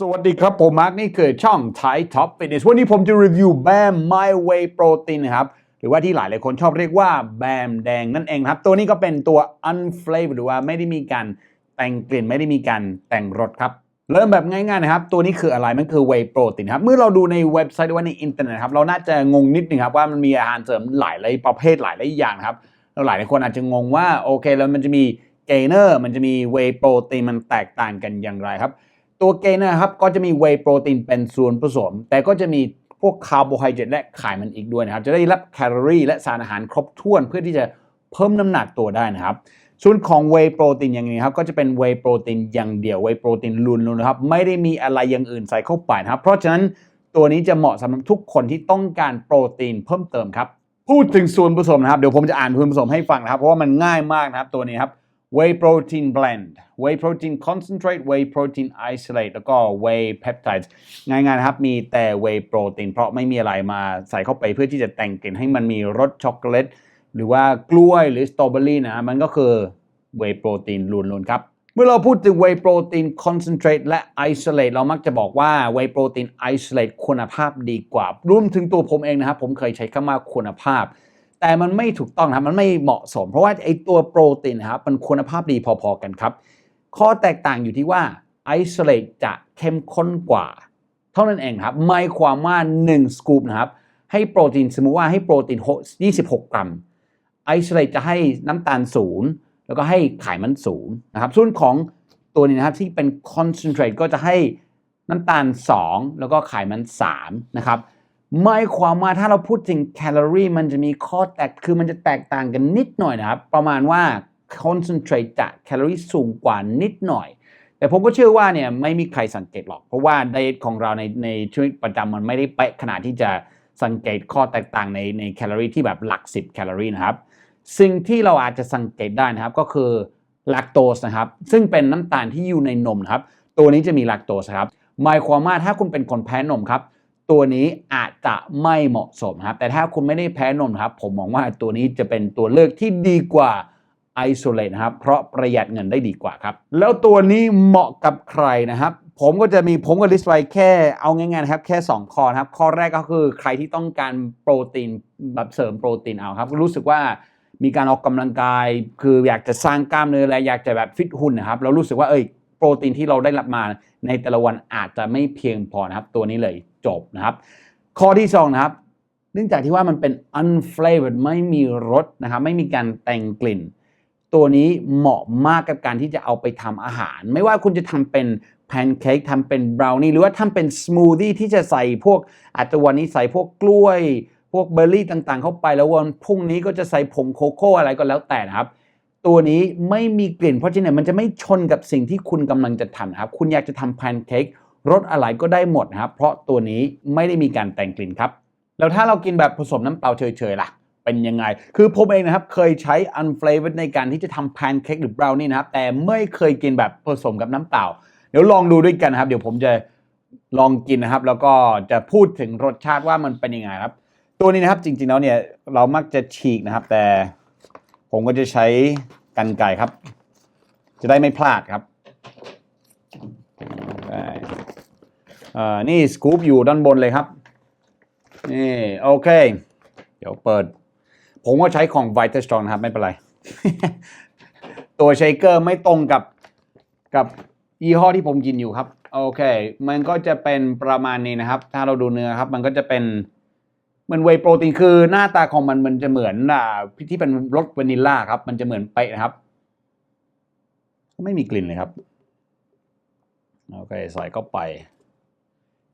สวัสดีครับ ผมมาร์กนี่คือช่อง Thai Top Fitness วันนี้ผมจะรีวิวแบม My Way Protein นะครับ หรือว่าที่หลายหลายคนชอบเรียกว่าแบมแดงนั่นเองครับ ตัวนี้ก็เป็นตัว unflavored หรือว่าไม่ได้มีการแต่งกลิ่นไม่ได้มีการแต่งรสครับ เริ่มแบบง่ายๆนะครับ ตัวนี้คืออะไรมันคือ Whey Protein ครับ เมื่อเราดูในเว็บไซต์หรือว่าในอินเทอร์เน็ตครับ เราน่าจะงงนิดนึงครับว่ามันมีอาหารเสริมหลายหลายประเภทหลายหลายอย่างครับแล้วหลายหลายคนอาจจะงงว่าโอเคแล้วมันจะมีเกเนอร์มันจะมี Whey Protein มันแตกต่างกันอย่างไรครับ ตัวเกเนอร์ครับก็จะมีเวย์โปรตีนเป็นส่วนผสม แต่ก็จะมีพวกคาร์โบไฮเดรตและไขมันอีกด้วยนะครับ จะได้รับแคลอรี่และสารอาหารครบถ้วนเพื่อที่จะเพิ่มน้ำหนักตัวได้นะครับ ส่วนของเวย์โปรตีนอย่างนี้ครับก็จะเป็นเวย์โปรตีนอย่างเดียวเวย์โปรตีนล้วนๆนะครับ ไม่ได้มีอะไรอย่างอื่นใส่เข้าไปนะครับ เพราะฉะนั้นตัวนี้จะเหมาะสำหรับทุกคนที่ต้องการโปรตีนเพิ่มเติมครับ พูดถึงส่วนผสมนะครับ เดี๋ยวผมจะอ่านส่วนผสมให้ฟังนะครับ เพราะว่ามันง่ายมากนะครับตัวนี้ครับ whey protein blend whey protein concentrate whey protein isolate แล้วก็ whey peptides ง่ายๆครับ มีแต่ whey protein เพราะไม่มีอะไรมาใส่เข้าไปเพื่อที่จะแต่งกลิ่นให้มันมีรสช็อกโกแลตหรือว่ากล้วยหรือสตรอเบอรี่นะมันก็คือ whey protein ล้วนๆครับเมื่อเราพูดถึง whey protein concentrate และ isolate เรามักจะบอกว่า whey protein isolate คุณภาพดีกว่ารวมถึงตัวผมเองนะครับ ผมเคยใช้คำว่าคุณภาพ แต่มันไม่ถูกต้องนะครับมันไม่เหมาะสม เพราะว่าไอตัวโปรตีนนะครับมันคุณภาพดีพอๆกันครับ ข้อแตกต่างอยู่ที่ว่า isolate จะเข้มข้นกว่า เท่านั้นเองครับหมายความว่า 1 สกูปนะครับให้โปรตีนสมมติว่าให้โปรตีน 26 กรัม isolate จะให้น้ำตาลศูนย์แล้วก็ให้ไขมันศูนย์นะครับส่วนของตัวนี้นะครับที่เป็น concentrate ก็จะให้น้ำตาล 2 แล้วก็ไขมัน3นะครับ หมายความว่าถ้าเราพูดถึงแคลอรี่มันจะมีข้อแตกคือมันจะแตกต่างกันนิดหน่อยนะครับ ประมาณว่า concentrate จะแคลอรี่สูงกว่านิดหน่อย แต่ผมก็เชื่อว่าเนี่ยไม่มีใครสังเกตหรอก เพราะว่าไดเอทของเราในในชีวิตประจำมันไม่ได้เป๊ะขนาดที่จะสังเกตข้อแตกต่างในในแคลอรี่ที่แบบหลัก 10 แคลอรี่นะครับ สิ่งที่เราอาจจะสังเกตได้นะครับก็คือแลคโตสนะครับ ซึ่งเป็นน้ำตาลที่อยู่ในนมนะครับ ตัวนี้จะมีแลคโตสครับหมายความว่าถ้าคุณเป็นคนแพ้นมครับ ตัวนี้อาจจะไม่เหมาะสมครับ แต่ถ้าคุณไม่ได้แพ้นมครับ ผมมองว่าตัวนี้จะเป็นตัวเลือกที่ดีกว่า isolate นะครับ เพราะประหยัดเงินได้ดีกว่าครับ แล้วตัวนี้เหมาะกับใครนะครับ ผมก็จะมีผมก็ลิสต์ไว้แค่เอาง่ายๆนะครับ แค่ 2 ข้อครับ ข้อแรกก็คือใครที่ต้องการโปรตีนแบบเสริมโปรตีนเอาครับ รู้สึกว่ามีการออกกำลังกาย คืออยากจะสร้างกล้ามเนื้อและอยากจะแบบฟิตหุ่นนะครับ เรารู้สึกว่าเอ้ย โปรตีนที่เราได้รับมาในแต่ละวันอาจจะไม่เพียงพอนะครับ ตัวนี้เลยจบนะครับ ข้อที่สองนะครับ เนื่องจากที่ว่ามันเป็น unflavored ไม่มีรสนะครับไม่มีการแต่งกลิ่น ตัวนี้เหมาะมากกับการที่จะเอาไปทำอาหาร ไม่ว่าคุณจะทำเป็นแพนเค้กทำเป็นบราวนี่หรือว่าทำเป็นสมูทตี้ที่จะใส่พวกอาจจะวันนี้ใส่พวกกล้วย พวกเบอร์รี่ต่างๆ เข้าไปแล้ววันพรุ่งนี้ก็จะใส่ผงโคโค่อะไรก็แล้วแต่นะครับ ตัวนี้ไม่มีกลิ่นเพราะฉะนั้นมันจะไม่ชนกับสิ่งที่คุณกำลังจะทำครับคุณอยากจะทำแพนเค้กรสอะไรก็ได้หมดครับเพราะตัวนี้ไม่ได้มีการแต่งกลิ่นครับแล้วถ้าเรากินแบบผสมน้ำเปล่าเฉยๆล่ะเป็นยังไง คือผมเองนะครับเคยใช้ unflavored ในการที่จะทำแพนเค้กหรือบราวนี่นะครับ แต่ไม่เคยกินแบบผสมกับน้ำเปล่า เดี๋ยวลองดูด้วยกันครับ เดี๋ยวผมจะลองกินนะครับ แล้วก็จะพูดถึงรสชาติว่ามันเป็นยังไงครับ ตัวนี้นะครับจริงๆแล้วเนี่ยเรามักจะฉีกนะครับ แต่ ผมก็จะใช้กันไก่ครับ จะได้ไม่พลาดครับนี่สกู๊ปอยู่ด้านบนเลยครับ นี่โอเค เดี๋ยวเปิด ผมก็ใช้ของ v i t a Strong นะครับไม่เป็นไร ตัวเชคเกอร์ไม่ตรงกับกับยี่ห้อที่ผมกินอยู่ครับ โอเค มันก็จะเป็นประมาณนี้นะครับ ถ้าเราดูเนื้อครับ มันก็จะเป็น เหมือนเวโปรตีนคือหน้าตาของมันมันจะเหมือนอ่าที่เป็นรสวานิลลาครับ มันจะเหมือนเป๊ะนะครับ ไม่มีกลิ่นเลยครับโอเคใส่เข้าไป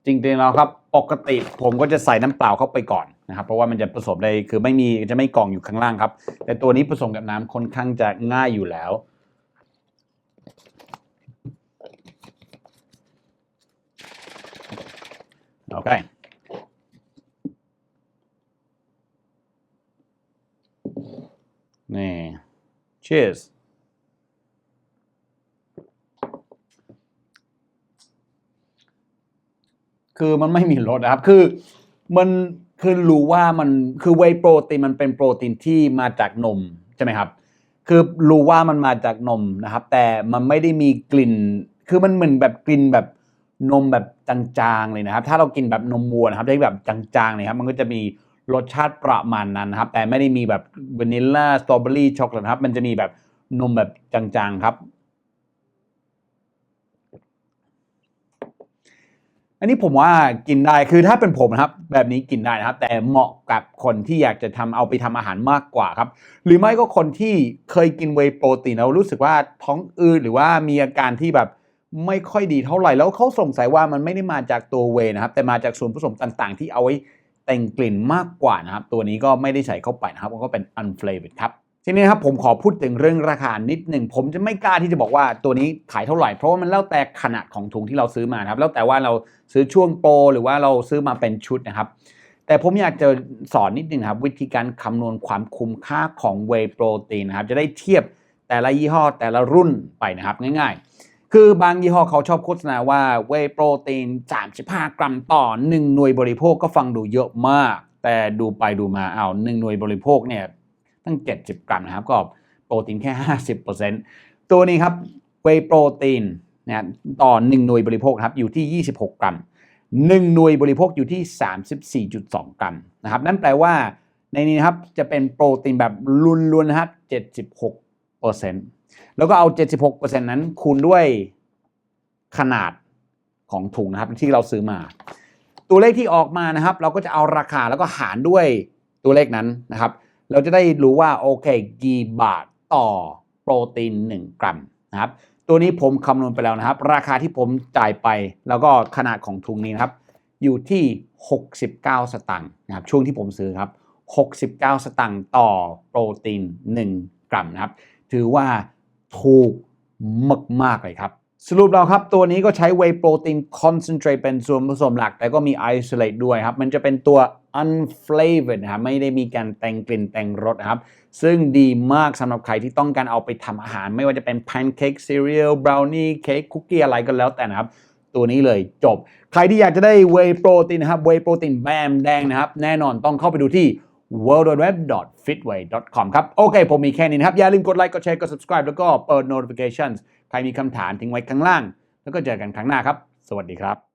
จริงๆแล้วครับ ปกติผมก็จะใส่น้ำเปล่าเข้าไปก่อนนะครับ เพราะว่ามันจะผสมได้คือไม่มีจะไม่กองอยู่ข้างล่างครับ แต่ตัวนี้ผสมกับน้ำค่อนข้างจะง่ายอยู่แล้วโอเค นี่ cheers คือมันไม่มีรสนะครับ คือมันคือรู้ว่ามันคือเวโปรตีนมันเป็นโปรตีนที่มาจากนมใช่ไหมครับ คือรู้ว่ามันมาจากนมนะครับ แต่มันไม่ได้มีกลิ่น คือมันเหมือนแบบกลิ่นแบบนมแบบจางๆเลยนะครับ ถ้าเรากินแบบนมวัวนะครับได้แบบจางๆเลยครับ มันก็จะมี รสชาติประมาณนั้นครับ แต่ไม่ได้มีแบบวานิลลาสตรอเบอรี่ช็อกโกแลตครับ มันจะมีแบบนมแบบจางๆครับ อันนี้ผมว่ากินได้คือถ้าเป็นผมนะครับ แบบนี้กินได้นะครับ แต่เหมาะกับคนที่อยากจะทำเอาไปทำอาหารมากกว่าครับ หรือไม่ก็คนที่เคยกินเวโปรตีนแล้วรู้สึกว่าท้องอืดหรือว่ามีอาการที่แบบไม่ค่อยดีเท่าไหร่แล้วเขาสงสัยว่ามันไม่ได้มาจากตัวเวนะครับ แต่มาจากส่วนผสมต่างๆ ที่เอาไว้ แต่งกลิ่นมากกว่านะครับ ตัวนี้ก็ไม่ได้ใส่เข้าไปนะครับมันก็เป็น unflavored ครับทีนี้ครับผมขอพูดถึงเรื่องราคานิดหนึ่งผมจะไม่กล้าที่จะบอกว่าตัวนี้ขายเท่าไหร่ เพราะว่ามันแล้วแต่ขนาดของถุงที่เราซื้อมาครับแล้วแต่ว่าเราซื้อช่วงโปรหรือว่าเราซื้อมาเป็นชุดนะครับ แต่ผมอยากจะสอนนิดนึงครับ วิธีการคำนวณความคุ้มค่าของเวโปรตีนนะครับจะได้เทียบแต่ละยี่ห้อแต่ละรุ่นไปนะครับง่าย ๆ คือบางยี่ห้อเขาชอบโฆษณาว่าเวย์โปรตีน 35 กรัมต่อ 1 หน่วยบริโภคก็ฟังดูเยอะมาก แต่ดูไปดูมาเอาหนึ่งหน่วยบริโภคเนี่ยตั้ง 70 กรัมนะครับ ก็โปรตีนแค่ 50%ตัวนี้ครับเวย์โปรตีนนะต่อ 1 หน่วยบริโภคครับอยู่ที่ 26 กรัม 1 หน่วยบริโภคอยู่ที่ 34.2 กรัมนะครับนั่นแปลว่าในนี้นะครับจะเป็นโปรตีนแบบล้วนๆนะครับ76% แล้วก็เอา 76%นั้นคูณด้วยขนาดของถุงนะครับที่เราซื้อมา ตัวเลขที่ออกมานะครับ เราก็จะเอาราคาแล้วก็หารด้วยตัวเลขนั้นนะครับ เราจะได้รู้ว่าโอเคกี่บาทต่อโปรตีน 1 กรัมนะครับ ตัวนี้ผมคำนวณไปแล้วนะครับ ราคาที่ผมจ่ายไปแล้วก็ขนาดของถุงนี้นะครับ อยู่ที่ 69 สตังค์นะครับ ช่วงที่ผมซื้อครับ 69 สตังค์ต่อโปรตีน 1 กรัมนะครับ ถือว่า ถูกมากๆเลยครับสรุปแล้วครับ ตัวนี้ก็ใช้ Whey Protein Concentrate เป็นส่วนผสมหลัก แต่ก็มี Isolate ด้วยครับ มันจะเป็นตัว unflavored นะครับไม่ได้มีการแต่งกลิ่นแต่งรสครับ ซึ่งดีมากสำหรับใครที่ต้องการเอาไปทำอาหาร ไม่ว่าจะเป็น pancake cereal brownie เค้กคุกกี้อะไรก็แล้วแต่นะครับ ตัวนี้เลยจบ ใครที่อยากจะได้ Whey Protein นะครับ Whey Protein แบมแดงนะครับ แน่นอนต้องเข้าไปดูที่ w w w f i t w a y c o m ครับ โอเค ผมมีแค่นี้นะครับ อย่าลืมกดไลค์ กดแชร์ กด subscribe แล้วก็เปิด notifications ใครมีคำถามทิ้งไว้ข้างล่าง แล้วก็เจอกันครั้งหน้าครับ สวัสดีครับ